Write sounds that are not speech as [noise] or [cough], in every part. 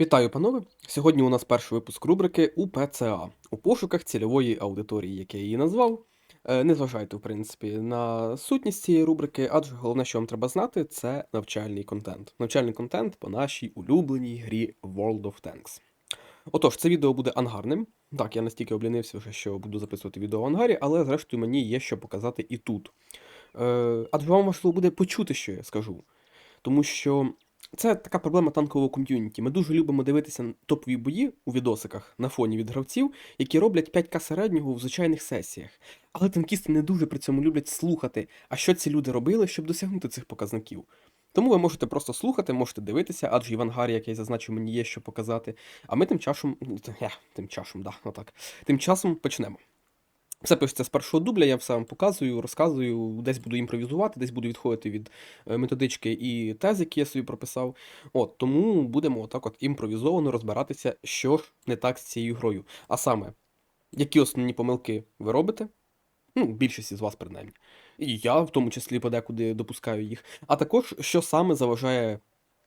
Вітаю, панове! Сьогодні у нас перший випуск рубрики УПЦА у пошуках цільової аудиторії, як я її назвав. Е, Не зважайте, в принципі, на сутність цієї рубрики, адже головне, що вам треба знати, це навчальний контент. Навчальний контент по нашій улюбленій грі World of Tanks. Отож, це відео буде ангарним. Так, я настільки облінився вже, що буду записувати відео в ангарі, але зрештою мені є що показати і тут. Е, Адже вам важливо буде почути, що я скажу. Тому що це така проблема танкового ком'юніті. Ми дуже любимо дивитися топові бої у відосиках на фоні від гравців, які роблять 5К середнього в звичайних сесіях. Але танкісти не дуже при цьому люблять слухати, а що ці люди робили, щоб досягнути цих показників. Тому ви можете просто слухати, можете дивитися, адже і в ангарі, як я зазначив, мені є що показати. А ми тим часом. Е, тим часом, да, отак. Тим часом почнемо. Все пишеться з першого дубля, я все вам показую, розказую, десь буду імпровізувати, десь буду відходити від е, методички і тез, які я собі прописав. От, тому будемо отак от імпровізовано розбиратися, що ж не так з цією грою. А саме, які основні помилки ви робите? Ну, більшість із вас, принаймні. І я, в тому числі, подекуди допускаю їх. А також, що саме заважає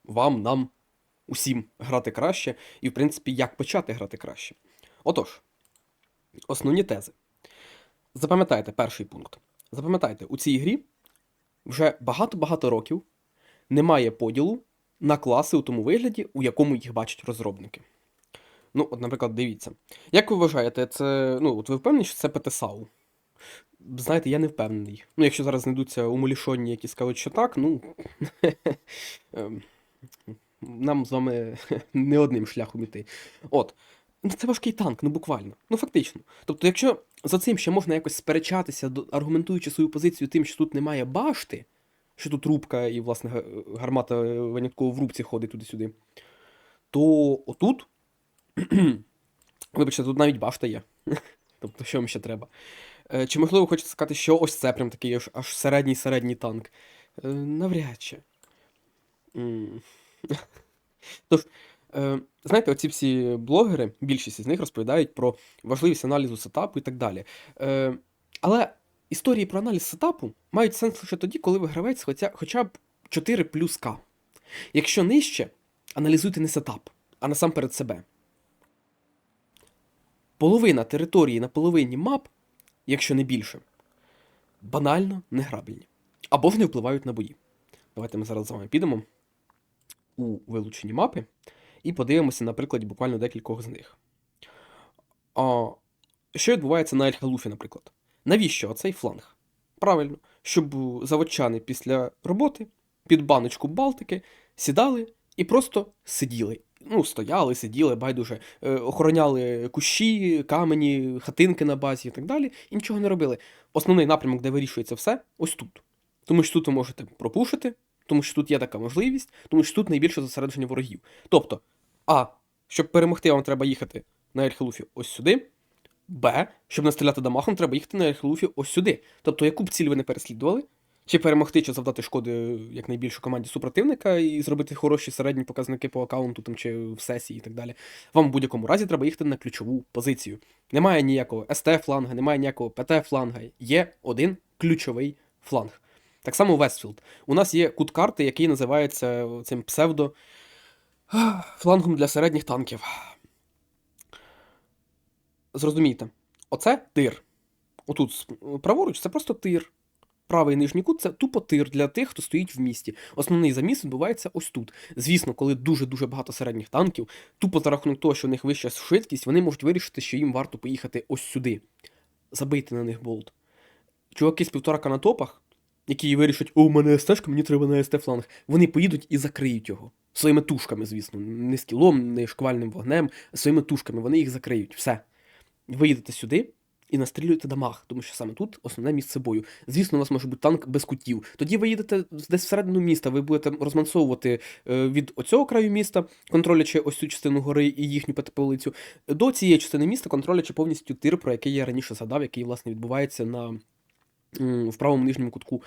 вам, нам, усім грати краще, і, в принципі, як почати грати краще. Отож, основні тези. Запам'ятайте перший пункт. Запам'ятайте, у цій грі вже багато-багато років немає поділу на класи у тому вигляді, у якому їх бачать розробники. Ну, от, наприклад, дивіться. Як ви вважаєте, це. Ну, от ви впевнені, що це ПТСАУ? Знаєте, я не впевнений. Ну, якщо зараз знайдуться умалішонні, які скажуть, що так, ну. [laughs] ем, Нам з вами [laughs] не одним шляхом іти. От. Ну, Це важкий танк, ну буквально. Ну фактично. Тобто, якщо за цим ще можна якось сперечатися, аргументуючи свою позицію тим, що тут немає башти, що тут рубка і, власне, гармата е, винятково в рубці ходить туди-сюди, то отут. [clears throat] Вибачте, тут навіть башта є. [laughs] Тобто, що вам ще треба? Е, Чи можливо хочете сказати, що ось це прям такий аж, аж середній середній танк? Е, Навряд чи. [laughs] Тож, знаєте, оці всі блогери, більшість із них розповідають про важливість аналізу сетапу і так далі. Е, але історії про аналіз сетапу мають сенс лише тоді, коли ви гравець хоча, хоча б 4 плюс К. Якщо нижче, аналізуйте не сетап, а насамперед себе. Половина території на половині мап, якщо не більше, банально неграбельні. Або ж не впливають на бої. Давайте ми зараз з вами підемо у вилучені мапи і подивимося на прикладі буквально декількох з них. А, що відбувається на Ель-Халуфі, наприклад? Навіщо оцей фланг? Правильно, щоб заводчани після роботи під баночку Балтики сідали і просто сиділи. Ну, стояли, сиділи, байдуже, е, охороняли кущі, камені, хатинки на базі і так далі, і нічого не робили. Основний напрямок, де вирішується все, ось тут. Тому що тут ви можете пропушити, тому що тут є така можливість, тому що тут найбільше зосередження ворогів. Тобто, А, щоб перемогти, вам треба їхати на Ель-Халуфі ось сюди. Б, щоб настріляти дамагом, треба їхати на Ель-Халуфі ось сюди. Тобто, яку б ціль ви не переслідували, чи перемогти, чи завдати шкоди якнайбільше команді супротивника і зробити хороші середні показники по аккаунту там, чи в сесії і так далі. Вам в будь-якому разі треба їхати на ключову позицію. Немає ніякого СТ-фланга, немає ніякого ПТ-фланга. Є один ключовий фланг. Так само Вестфілд. У нас є кут карти, який називається цим псевдо флангом для середніх танків. Зрозумійте, оце тир. Отут праворуч це просто тир. Правий нижній кут це тупо тир для тих, хто стоїть в місті. Основний заміс відбувається ось тут. Звісно, коли дуже-дуже багато середніх танків, тупо за рахунок того, що у них вища швидкість, вони можуть вирішити, що їм варто поїхати ось сюди. Забийте на них болт. Чуваки з півторака на топах, які вирішать, о, у мене СТ, мені треба на СТ фланг, вони поїдуть і закриють його. Своїми тушками, звісно, не скілом, не шквальним вогнем, а своїми тушками, вони їх закриють. Все. Ви їдете сюди і настрілюєте дамаг, тому що саме тут основне місце бою. Звісно, у вас може бути танк без кутів. Тоді ви їдете десь всередину міста, ви будете розмансовувати е, від оцього краю міста, контролячи ось цю частину гори і їхню п'ятиполицю, до цієї частини міста, контролячи повністю тир, про який я раніше згадав, який, власне, відбувається на, в правому нижньому кутку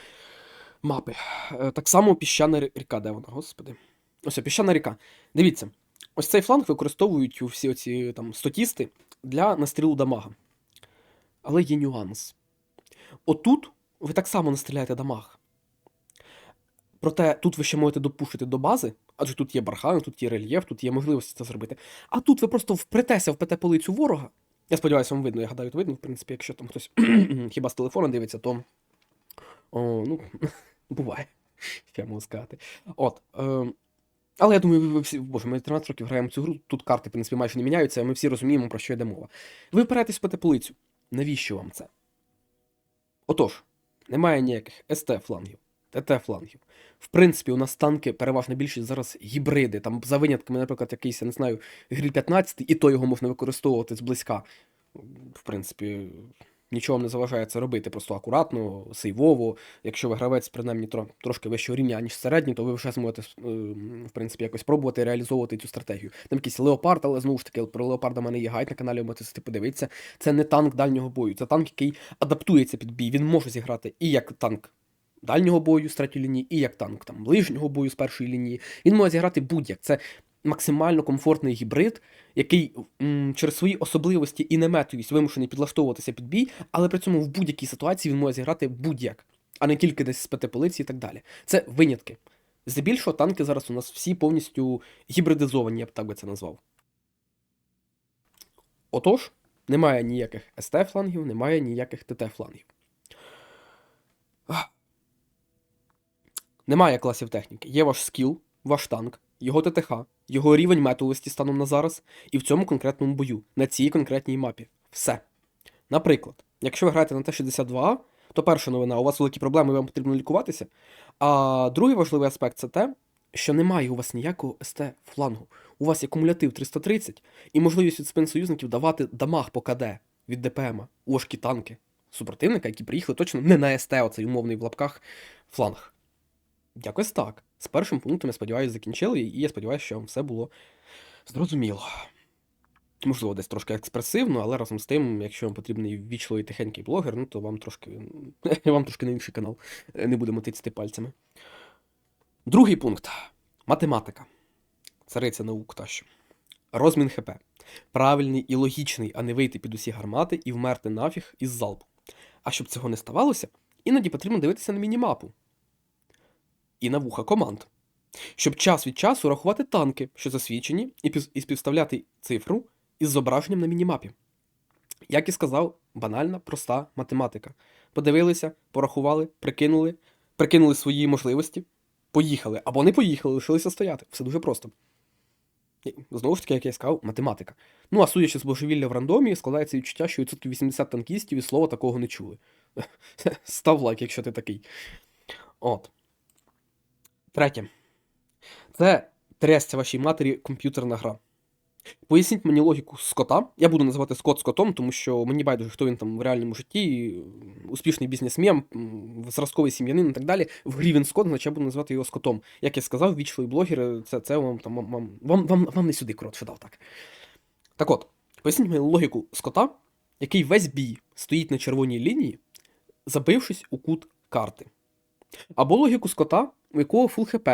мапи. Е, Так само піщана ріка, де вона, господи. Ось піщана ріка. Дивіться, ось цей фланг використовують всі оці там стотісти для настрілу дамага. Але є нюанс. Отут ви так само настріляєте дамаг. Проте тут ви ще можете допушити до бази, Адже тут є бархани, тут є рельєф, тут є можливості це зробити. А тут ви просто впретеся в ПТ-полицю ворога. Я сподіваюся, вам видно, я гадаю, то видно, в принципі, якщо там хтось [clears throat] хіба з телефона дивиться, то. О, ну, [laughs] буває. Я можу сказати. От. Е, але я думаю, ви, всі, боже, ми 13 років граємо цю гру, тут карти, в принципі, майже не міняються, ми всі розуміємо, про що йде мова. Ви впираєтесь в ПТ-полицю. Навіщо вам це? Отож, немає ніяких СТ-флангів, ТТ-флангів. В принципі, у нас танки переважна більшість зараз гібриди. Там за винятками, наприклад, якийсь, я не знаю, гріль 15, і то його можна використовувати зблизька. В принципі, нічого не заважає це робити. Просто акуратно, сейвово. Якщо ви гравець, принаймні, тро- трошки вищого рівня, ніж середній, то ви вже зможете, е, в принципі, якось пробувати реалізовувати цю стратегію. Там якийсь леопард, але знову ж таки, про леопарда в мене є гайд на каналі, ви можете подивитися. Це не танк дальнього бою, це танк, який адаптується під бій. Він може зіграти і як танк дальнього бою з третьої лінії, і як танк там ближнього бою з першої лінії. Він може зіграти будь-як. Це максимально комфортний гібрид, який м, через свої особливості і неметовість вимушений підлаштовуватися під бій, але при цьому в будь-якій ситуації він може зіграти будь-як, а не тільки десь з полиці і так далі. Це винятки. Здебільшого танки зараз у нас всі повністю гібридизовані, я б так би це назвав. Отож, немає ніяких СТ-флангів, немає ніяких ТТ-флангів. Немає класів техніки. Є ваш скіл, ваш танк, його ТТХ, його рівень метовості станом на зараз, і в цьому конкретному бою, на цій конкретній мапі. Все. Наприклад, якщо ви граєте на Т-62, то перша новина, у вас великі проблеми, вам потрібно лікуватися. А другий важливий аспект це те, що немає у вас ніякого СТ-флангу. У вас є кумулятив 330 і можливість від спин союзників давати дамаг по КД від ДПМ важкі танки супротивника, які приїхали точно не на СТ, оцей умовний в лапках фланг. Якось так. З першим пунктом, я сподіваюся, закінчили, і я сподіваюся, що вам все було зрозуміло. Можливо, десь трошки експресивно, але разом з тим, якщо вам потрібний ввічливий тихенький блогер, ну то вам трошки [laughs] вам трошки на інший канал. Е, Не будемо тицяти пальцями. Другий пункт математика. Цариця наук та що. Розмін ХП. Правильний і логічний, а не вийти під усі гармати і вмерти нафіг із залпу. А щоб цього не ставалося, іноді потрібно дивитися на мінімапу і на вуха команд, щоб час від часу рахувати танки, що засвідчені, і пів- і співставляти цифру із зображенням на мінімапі. Як і сказав, банальна, проста математика. Подивилися, порахували, прикинули, прикинули свої можливості, поїхали або не поїхали, лишилися стояти. Все дуже просто. Знову ж таки, як я сказав, математика. Ну, а судячи з божевілля в рандомі, складається відчуття, що відсотків 80 танкістів і слова такого не чули. [laughs] Став лайк, якщо ти такий. От. Третє. Це трясця вашій матері комп'ютерна гра. Поясніть мені логіку скота. Я буду називати скот скотом, тому що мені байдуже, хто він там в реальному житті, успішний бізнесмен, зразковий сім'янин і так далі. В грі він скот, значить я буду називати його скотом. Як я сказав, вічливий блогер, це, це вам там вам, вам, вам, вам не сюди коротше дав так. Так от, поясніть мені логіку скота, який весь бій стоїть на червоній лінії, забившись у кут карти. Або логіку скота, у якого фул хп,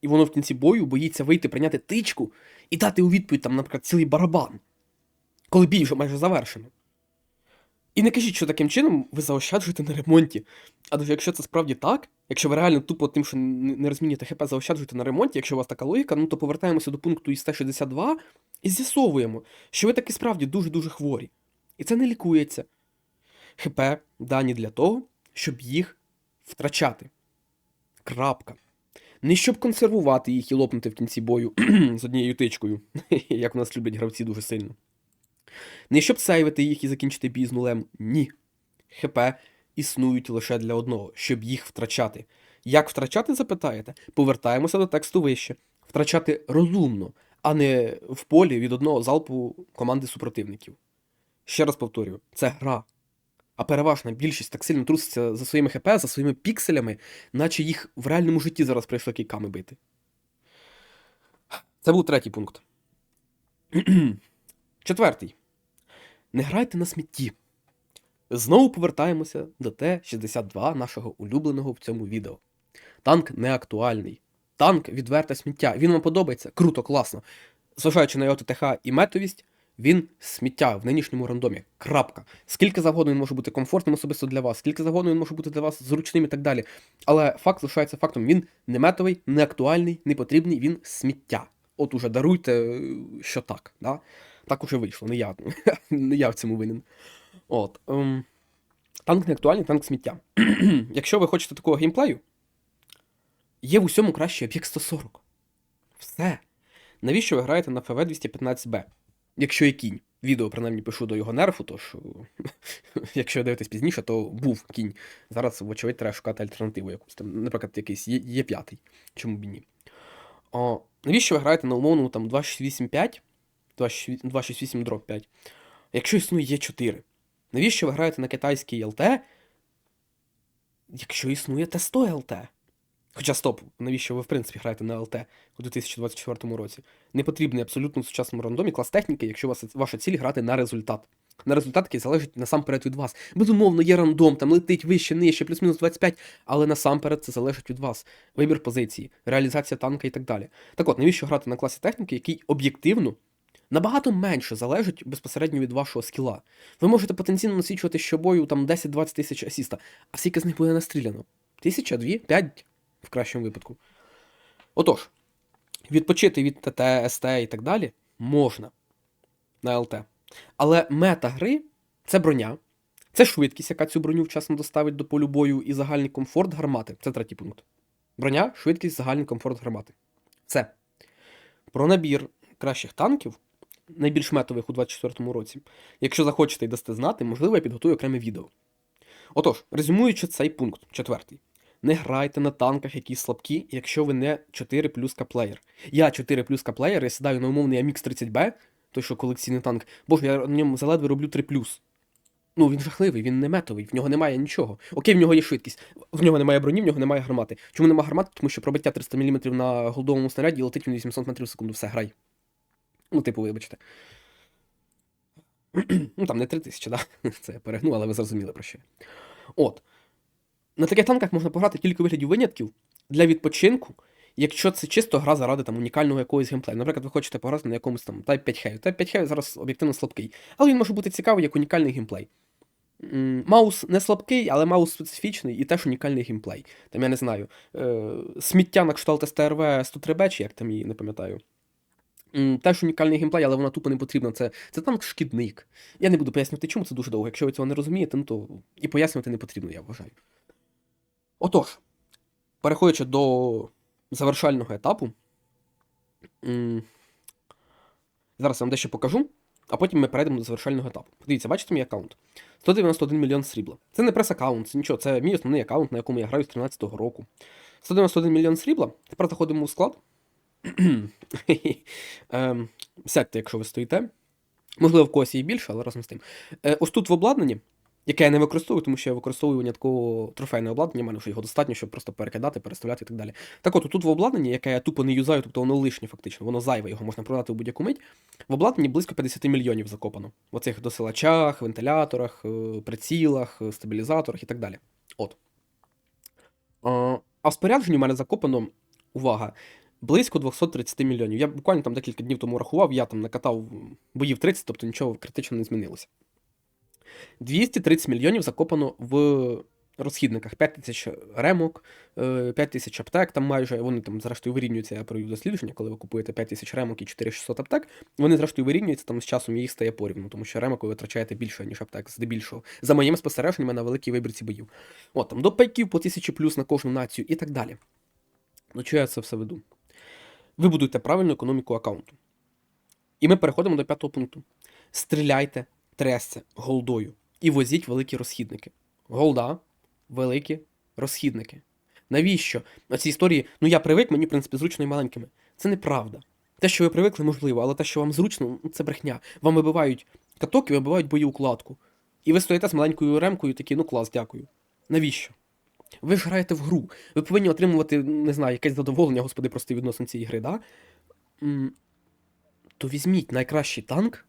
і воно в кінці бою боїться вийти, прийняти тичку і дати у відповідь, там, наприклад, цілий барабан, коли бій вже майже завершено. І не кажіть, що таким чином ви заощаджуєте на ремонті. Адже якщо це справді так, якщо ви реально тупо тим, що не розмінюєте ХП, заощаджуєте на ремонті, якщо у вас така логіка, ну то повертаємося до пункту із 162 і з'ясовуємо, що ви таки справді дуже-дуже хворі. І це не лікується. ХП дані для того, щоб їх втрачати. Крапка. Не щоб консервувати їх і лопнути в кінці бою [clears throat] з однією тичкою, [laughs] як у нас люблять гравці дуже сильно. Не щоб сейвити їх і закінчити бій з нулем. Ні. ХП існують лише для одного, щоб їх втрачати. Як втрачати, запитаєте? Повертаємося до тексту вище. Втрачати розумно, а не в полі від одного залпу команди супротивників. Ще раз повторюю, це гра. А переважна більшість так сильно труситься за своїми ХП, за своїми пікселями, наче їх в реальному житті зараз прийшли кійками бити. Це був третій пункт. [clears throat] Четвертий. Не грайте на смітті. Знову повертаємося до Т-62 нашого улюбленого в цьому відео. Танк не актуальний. Танк відверте сміття. Він вам подобається? Круто, класно. Зважаючи на його ТТХ і метовість, Він сміття в нинішньому рандомі. Крапка. Скільки завгодно він може бути комфортним особисто для вас, скільки завгодно він може бути для вас зручним і так далі. Але факт залишається фактом: він не метовий, не актуальний, не потрібний, він сміття. От уже даруйте, е, що так. Да? Так уже вийшло, не я. [laughs] не я в цьому винен. От. Ем, танк не актуальний, танк сміття. [clears throat] Якщо ви хочете такого геймплею, є в усьому кращий об'єкт 140. Все. Навіщо ви граєте на ФВ 215Б? Якщо є кінь. Відео, принаймні, пишу до його нерфу, тож [laughs] якщо дивитесь пізніше, то був кінь. Зараз, вочевидь, треба шукати альтернативу якусь там, наприклад, якийсь є, є п'ятий. Чому б ні? О, навіщо ви граєте на умовному там 2685, 268 дроп 5, якщо існує є 4 Навіщо ви граєте на китайський ЛТ, якщо існує Т100 ЛТ? Хоча стоп, навіщо ви в принципі граєте на ЛТ у 2024 році? Не потрібний абсолютно в сучасному рандомі клас техніки, якщо вас ваша ціль грати на результат. На результат, який залежить насамперед від вас. Безумовно, є рандом, там летить вище, нижче, плюс-мінус 25, але насамперед це залежить від вас. Вибір позиції, реалізація танка і так далі. Так от, навіщо грати на класі техніки, який об'єктивно набагато менше залежить безпосередньо від вашого скіла. Ви можете потенційно насвічувати щобою там 10-20 тисяч асіста, а скільки з них буде настріляно? Тисяча, дві, п'ять в кращому випадку. Отож, відпочити від ТТ, СТ і так далі можна на ЛТ. Але мета гри це броня, це швидкість, яка цю броню вчасно доставить до полю бою, і загальний комфорт гармати. Це третій пункт. Броня, швидкість, загальний комфорт гармати. Це. Про набір кращих танків, найбільш метових у 2024 році. Якщо захочете і дасте знати, можливо, я підготую окреме відео. Отож, резюмуючи цей пункт, четвертий. Не грайте на танках, які слабкі, якщо ви не 4 плюс каплеєр. Я 4 плюс каплеєр, я сідаю на умовний AMX 30B, той, що колекційний танк. Боже, я на ньому заледве роблю 3 плюс. Ну, він жахливий, він не метовий, в нього немає нічого. Окей, в нього є швидкість, в нього немає броні, в нього немає гармати. Чому немає гармати? Тому що пробиття 300 мм на голдовому снаряді і летить він 800 метрів в секунду. Все, грай. Ну, типу, вибачте. [clears throat] ну, там не 3000, да? [laughs] Це я перегнув, але ви зрозуміли про що. От. На таких танках можна пограти тільки у вигляді винятків для відпочинку, якщо це чисто гра заради там унікального якогось геймплею. Наприклад, ви хочете пограти на якомусь там Type 5 Heavy. Type 5 Heavy зараз об'єктивно слабкий, але він може бути цікавий як унікальний геймплей. Маус не слабкий, але маус специфічний і теж унікальний геймплей. Там я не знаю. Е, сміття на кшталт STRV 103B, чи як там її не пам'ятаю. Теж унікальний геймплей, але вона тупо не потрібна. Це, це танк-шкідник. Я не буду пояснювати, чому це дуже довго. Якщо ви цього не розумієте, ну то і пояснювати не потрібно, я вважаю. Отож, переходячи до завершального етапу, зараз я вам дещо покажу, а потім ми перейдемо до завершального етапу. Подивіться, бачите мій аккаунт? 191 мільйон срібла. Це не прес-аккаунт, це нічого, це мій основний аккаунт, на якому я граю з 13-го року. 191 мільйон срібла. Тепер заходимо у склад. [clears throat] Ем, Сядьте, якщо ви стоїте. Можливо, в когось є більше, але разом з тим. Е, ось тут в обладнанні, яке я не використовую, тому що я використовую винятково трофейне обладнання, в мене вже його достатньо, щоб просто перекидати, переставляти і так далі. Так от, тут в обладнанні, яке я тупо не юзаю, тобто воно лишнє фактично, воно зайве, його можна продати в будь-яку мить. В обладнанні близько 50 мільйонів закопано. В оцих досилачах, вентиляторах, е, прицілах, е, стабілізаторах і так далі. От. А, в спорядженні в мене закопано, увага, близько 230 мільйонів. Я буквально там декілька днів тому рахував, я там накатав боїв 30, тобто нічого критично не змінилося. 230 мільйонів закопано в розхідниках. 5 тисяч ремок, 5 тисяч аптек, там майже вони там зрештою вирівнюються, я провів дослідження, коли ви купуєте 5 тисяч ремок і 4600 аптек, вони зрештою вирівнюються, там з часом їх стає порівну, тому що ремок ви витрачаєте більше, ніж аптек, здебільшого. За моїми спостереженнями на великій вибірці боїв. От там до пайків по 1000 плюс на кожну націю і так далі. Ну, чого я це все веду? Ви будуєте правильну економіку аккаунту. І ми переходимо до п'ятого пункту. Стріляйте, тресся голдою і возіть великі розхідники. Голда, великі розхідники. Навіщо? На цій історії, ну я привик, мені, в принципі, зручно і маленькими. Це неправда. Те, що ви привикли, можливо, але те, що вам зручно, ну, це брехня. Вам вибивають каток і вибивають бої укладку. І ви стоїте з маленькою ремкою такі, ну клас, дякую. Навіщо? Ви ж граєте в гру. Ви повинні отримувати, не знаю, якесь задоволення, господи, прости відносно цієї гри, да? То візьміть найкращий танк.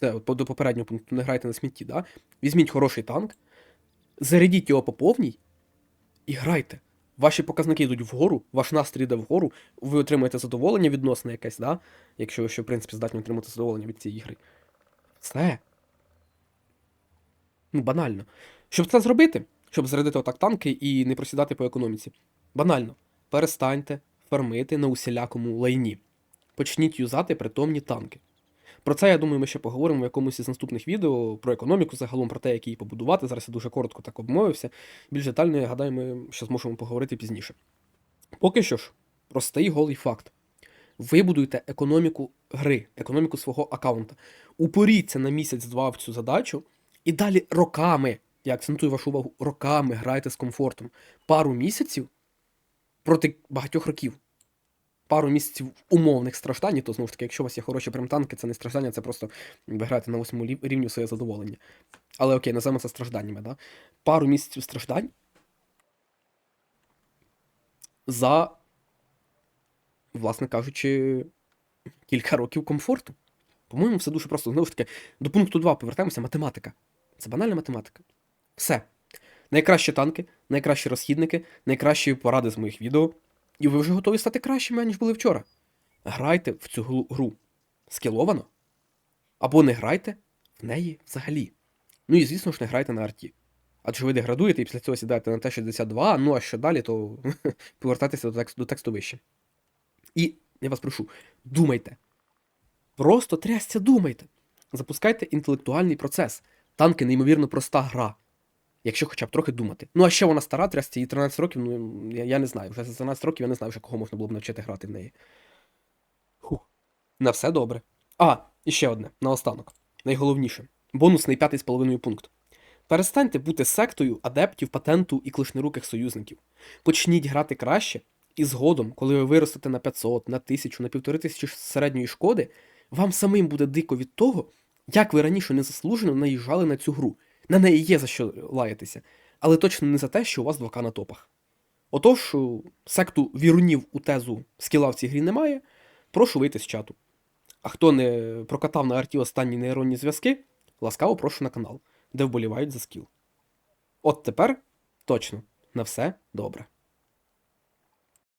Це до попереднього пункту не грайте на смітті, да? Візьміть хороший танк, зарядіть його по повній і грайте. Ваші показники йдуть вгору, ваш настрій йде вгору, ви отримаєте задоволення відносне якесь, да? якщо ви ще, в принципі, здатні отримати задоволення від цієї гри. Все. Ну, банально. Щоб це зробити, щоб зарядити отак танки і не просідати по економіці. Банально. Перестаньте фармити на усілякому лайні. Почніть юзати притомні танки. Про це, я думаю, ми ще поговоримо в якомусь із наступних відео про економіку, загалом про те, як її побудувати. Зараз я дуже коротко так обмовився. Більш детально, я гадаю, ми ще зможемо поговорити пізніше. Поки що ж, простий голий факт. Ви будуєте економіку гри, економіку свого аккаунта. Упоріться на місяць-два в цю задачу, і далі роками, я акцентую вашу увагу, роками грайте з комфортом. Пару місяців проти багатьох років. Пару місяців умовних страждань, то знову ж таки, якщо у вас є хороші примтанки, це не страждання, це просто ви на восьмому рівні своє задоволення. Але окей, називаємо це стражданнями, да? Пару місяців страждань за, власне кажучи, кілька років комфорту. По-моєму, все дуже просто. Знову ж таки, до пункту 2 повертаємося математика. Це банальна математика. Все. Найкращі танки, найкращі розхідники, найкращі поради з моїх відео. І ви вже готові стати кращими, ніж були вчора. Грайте в цю гру скіловано, або не грайте в неї взагалі. Ну і звісно ж, не грайте на арті. Адже ви деградуєте і після цього сідаєте на Т-62, ну а що далі, то [laughs] повертайтеся до, тексту, до тексту вище. І я вас прошу, думайте. Просто трясця думайте. Запускайте інтелектуальний процес. Танки неймовірно проста гра. Якщо хоча б трохи думати. Ну, а ще вона стара, трясця, їй 13 років, ну я, я не знаю. Вже за 13 років я не знаю, вже кого можна було б навчити грати в неї. Фух. На все добре. А, і ще одне, наостанок. Найголовніше. Бонусний п'ятий з половиною пункт. Перестаньте бути сектою адептів патенту і клишнеруких союзників. Почніть грати краще, і згодом, коли ви виростете на 500, на 1000, на 1500 середньої шкоди, вам самим буде дико від того, як ви раніше незаслужено наїжджали на цю гру. На неї є за що лаятися, але точно не за те, що у вас 2К на топах. Отож, секту вірунів у тезу скіла в цій грі немає, прошу вийти з чату. А хто не прокатав на арті останні нейронні зв'язки, ласкаво прошу на канал, де вболівають за скіл. От тепер точно на все добре.